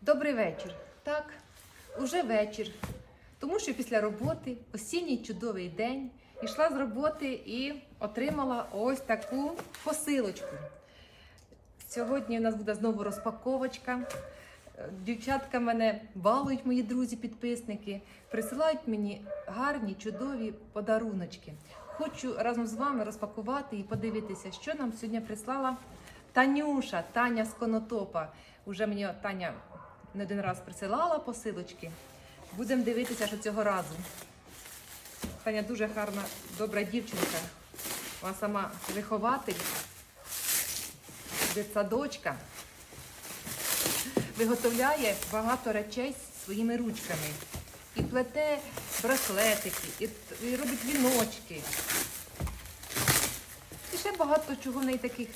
Добрий вечір. Так, уже вечір. Тому що після роботи, осінній чудовий день, йшла з роботи і отримала ось таку посилочку. Сьогодні у нас буде знову розпаковочка. Дівчатка мене балують, мої друзі-підписники, присилають мені гарні, чудові подаруночки. Хочу разом з вами розпакувати і подивитися, що нам сьогодні прислала Танюша, Таня з Конотопа. Уже мені Таня не один раз присилала посилочки. Будемо дивитися, що цього разу. Таня дуже гарна, добра дівчинка. Вона сама вихователь, дитсадочка. Виготовляє багато речей своїми ручками. І плете браслетики, і, і робить віночки. І ще багато чого в неї таких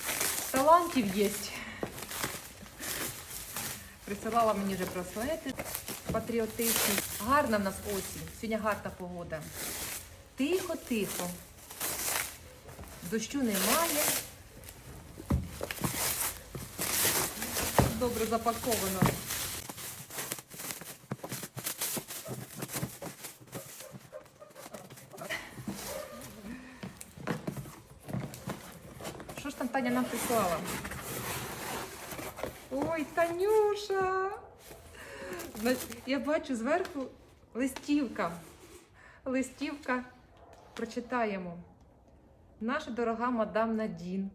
талантів є. Присилала мені вже браслети патріотичні. Гарна в нас осінь. Сьогодні гарна погода. Тихо-тихо. Дощу немає. Добре запаковано. Що ж там Таня нам прислала? Ой, Танюша! Я бачу зверху листівка. Листівка прочитаємо. Наша дорога мадам Надін.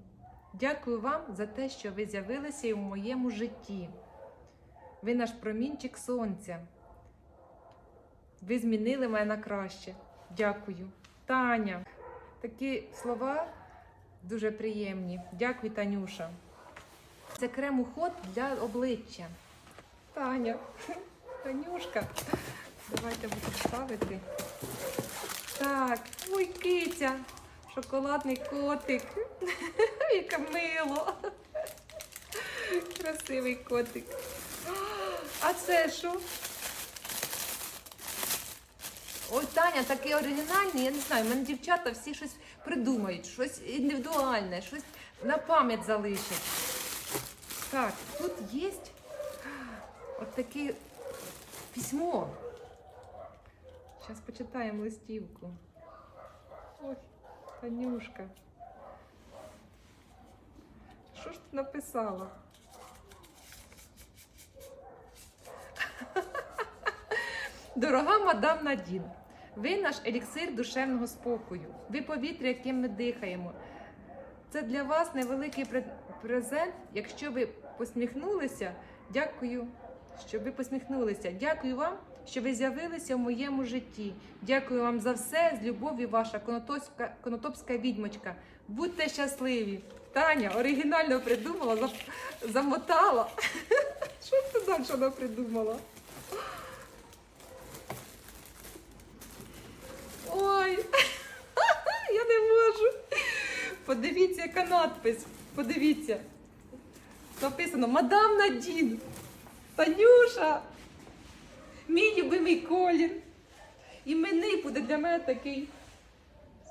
Дякую вам за те, що ви з'явилися і в моєму житті. Ви наш промінчик сонця. Ви змінили мене на краще. Дякую. Таня. Такі слова дуже приємні. Дякую, Танюша. Це крем уход для обличчя. Таня, Танюшка. Давайте буду ставити. Так, ой, киця, шоколадний котик. Яке мило. Красивий котик. А це що? Ой, Таня, такий оригінальний, я не знаю, в мене дівчата всі щось придумають, щось індивідуальне, щось на пам'ять залишать. Так, тут є от таке письмо. Зараз почитаємо листівку. Ой, Танюшка. Що ж ти написала? Дорога мадам Надін, ви наш еліксир душевного спокою. Ви повітря, яким ми дихаємо. Це для вас невеликий презент. Якщо ви посміхнулися, дякую, що ви посміхнулися. Дякую вам, що ви з'явилися в моєму житті. Дякую вам за все з любов'ю, ваша конотопська, конотопська відьмочка. Будьте щасливі. Таня оригінально придумала, замотала. Що це далі вона придумала? Ой, я не можу. Подивіться, яка надпис. Подивіться. Написано Мадам Надін. Танюша. Мій любимий колір. Іменний буде для мене такий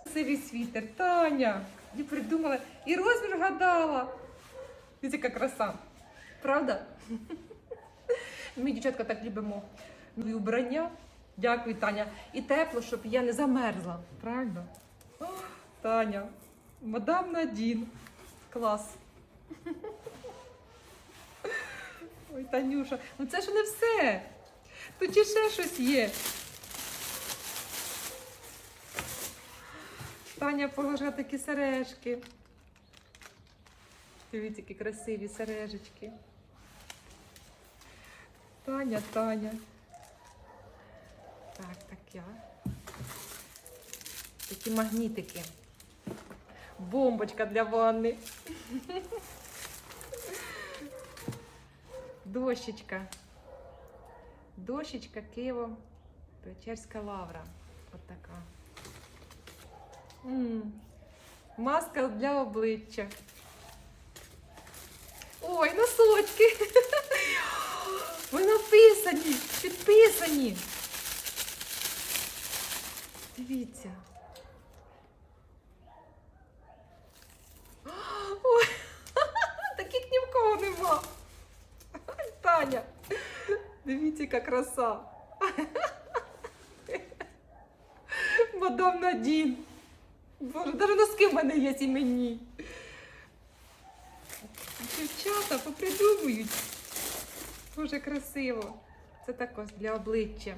красивий світер. Таня. І придумала. І розмір гадала. Дивіться, яка краса. Правда? Ми, дівчатка, так любимо. Ну і убрання. Дякую, Таня. І тепло, щоб я не замерзла. Правильно? Таня, мадам Надін. Клас. Ой, Танюша, ну це ж не все. Тут ще щось є. Таня положила такі сережки. Дивіться, які красиві сережечки. Таня, Таня. Так, так я. Такі магнітики. Бомбочка для ванни. Дощечка. Дощечка Києво. Печерська лавра. От така. М, Маска для обличчя. Ой, носочки. Ви написані, підписані. Дивіться. Таня. Дивіться, яка краса. Мадам Надін. Боже, навіть носки в мене є іменні. Дівчата попридумують. Дуже красиво. Це також для обличчя.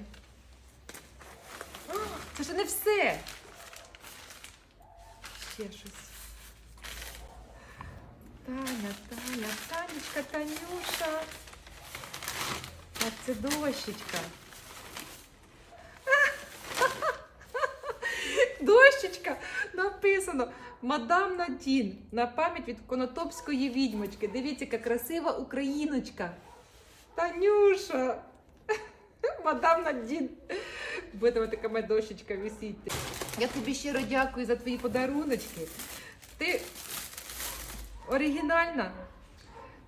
А, це ж не все. Ще щось. Таня, Таня, Танечка, Танюша. Це дощечка. Дощечка написано Мадам Надін на пам'ять від конотопської відьмочки. Дивіться, яка красива україночка. Танюша. Мадам Надін. Буде така моя дощечка висіти. Я тобі щиро дякую за твої подаруночки. Ти оригінальна.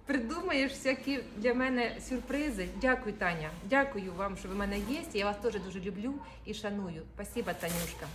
Придумаєш всякі для мене сюрпризи. Дякую, Таня. Дякую вам, що ви мене є. Я вас теж дуже люблю і шаную. Спасибо, Танюшка.